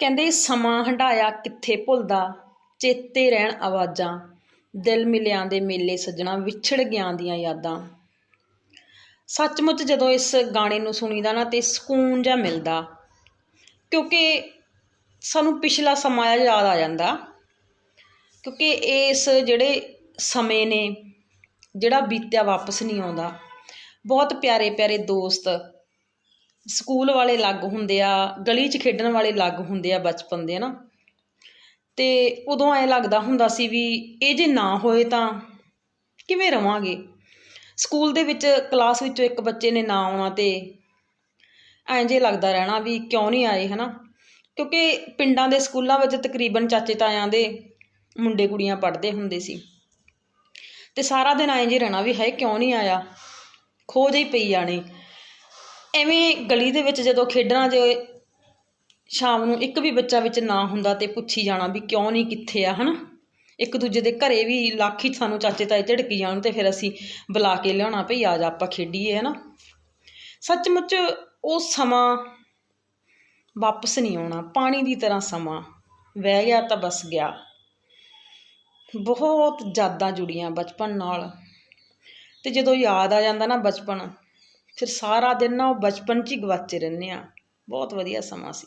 ਕਹਿੰਦੇ ਸਮਾਂ ਹੰਢਾਇਆ ਕਿੱਥੇ ਭੁੱਲਦਾ, ਚੇਤੇ ਰਹਿਣ ਆਵਾਜ਼ਾਂ, ਦਿਲ ਮਿਲਿਆਂ ਦੇ ਮੇਲੇ ਸੱਜਣਾ ਵਿਛੜ ਗਿਆਂ ਦੀਆਂ ਯਾਦਾਂ। ਸੱਚਮੁੱਚ ਜਦੋਂ ਇਸ ਗਾਣੇ ਨੂੰ ਸੁਣੀਦਾ ਨਾ ਤੇ ਸਕੂਨ ਜਿਹਾ ਮਿਲਦਾ, ਕਿਉਂਕਿ ਸਾਨੂੰ ਪਿਛਲਾ ਸਮਾਂ ਯਾਦ ਆ ਜਾਂਦਾ, ਕਿਉਂਕਿ ਇਸ ਜਿਹੜੇ ਸਮੇਂ ਨੇ, ਜਿਹੜਾ ਬੀਤਿਆ ਵਾਪਸ ਨਹੀਂ ਆਉਂਦਾ। ਬਹੁਤ ਪਿਆਰੇ ਪਿਆਰੇ ਦੋਸਤ ਸਕੂਲ ਵਾਲੇ ਅਲੱਗ ਹੁੰਦੇ ਆ, ਗਲੀ 'ਚ ਖੇਡਣ ਵਾਲੇ ਅਲੱਗ ਹੁੰਦੇ ਆ ਬਚਪਨ ਦੇ ਨਾ ਅਤੇ ਉਦੋਂ ਐਂ ਲੱਗਦਾ ਹੁੰਦਾ ਸੀ ਵੀ ਇਹ ਜੇ ਨਾ ਹੋਏ ਤਾਂ ਕਿਵੇਂ ਰਵਾਂਗੇ? ਸਕੂਲ ਦੇ ਵਿੱਚ ਕਲਾਸ ਵਿੱਚੋਂ ਇੱਕ ਬੱਚੇ ਨੇ ਨਾ ਆਉਣਾ ਤੇ ਐਂ ਜੇ ਲੱਗਦਾ ਰਹਿਣਾ ਵੀ ਕਿਉਂ ਨਹੀਂ ਆਏ, ਹਨਾ? ਕਿਉਂਕਿ ਪਿੰਡਾਂ ਦੇ ਸਕੂਲਾਂ ਵਿੱਚ ਤਕਰੀਬਨ ਚਾਚੇ ਤਾਇਆਂ ਦੇ ਮੁੰਡੇ ਕੁੜੀਆਂ ਪੜ੍ਹਦੇ ਹੁੰਦੇ ਸੀ। ਤੇ ਸਾਰਾ ਦਿਨ ਐਂ ਜੇ ਰਹਿਣਾ ਵੀ ਹੈ ਕਿਉਂ ਨਹੀਂ ਆਇਆ? ਖੋਜ ਹੀ ਪਈ ਜਾਣੀ। ਐਵੇਂ ਗਲੀ ਦੇ ਵਿੱਚ ਜਦੋਂ ਖੇਡਣਾ ਜੇ ਸ਼ਾਮ ਨੂੰ ਇੱਕ ਵੀ ਬੱਚਾ ਵਿੱਚ ਨਾ ਹੁੰਦਾ ਤੇ ਪੁੱਛੀ ਜਾਣਾ ਵੀ ਕਿਉਂ ਨਹੀਂ ਕਿੱਥੇ ਆ, ਹਨਾ? ਇੱਕ ਦੂਜੇ ਦੇ ਘਰੇ ਵੀ ਲਾਖੀ ਸਾਨੂੰ ਚਾਚੇ ਤਾਏ ਝੜਕੀ ਜਾਣ ਤੇ ਫਿਰ ਅਸੀਂ ਬੁਲਾ ਕੇ ਲਿਆਉਣਾ ਭਈ ਆ ਜਾ ਆਪਾਂ ਖੇਡੀਏ, ਹਨਾ? ਸੱਚਮੁੱਚ ਉਹ ਸਮਾਂ ਵਾਪਸ ਨਹੀਂ ਆਉਣਾ, ਪਾਣੀ ਦੀ ਤਰ੍ਹਾਂ ਸਮਾਂ। ਵਹਿ ਗਿਆ ਤਾਂ ਬਸ ਗਿਆ। ਬਹੁਤ ਯਾਦਾਂ ਜੁੜੀਆਂ ਬਚਪਨ ਨਾਲ। ਤੇ ਜਦੋਂ ਯਾਦ ਆ ਜਾਂਦਾ ਨਾ ਬਚਪਨ ਫਿਰ ਸਾਰਾ ਦਿਨ ਨਾ ਉਹ ਬਚਪਨ 'ਚ ਹੀ ਗਵਾਚੇ ਰਹਿੰਦੇ ਹਾਂ। ਬਹੁਤ ਵਧੀਆ ਸਮਾਂ ਸੀ।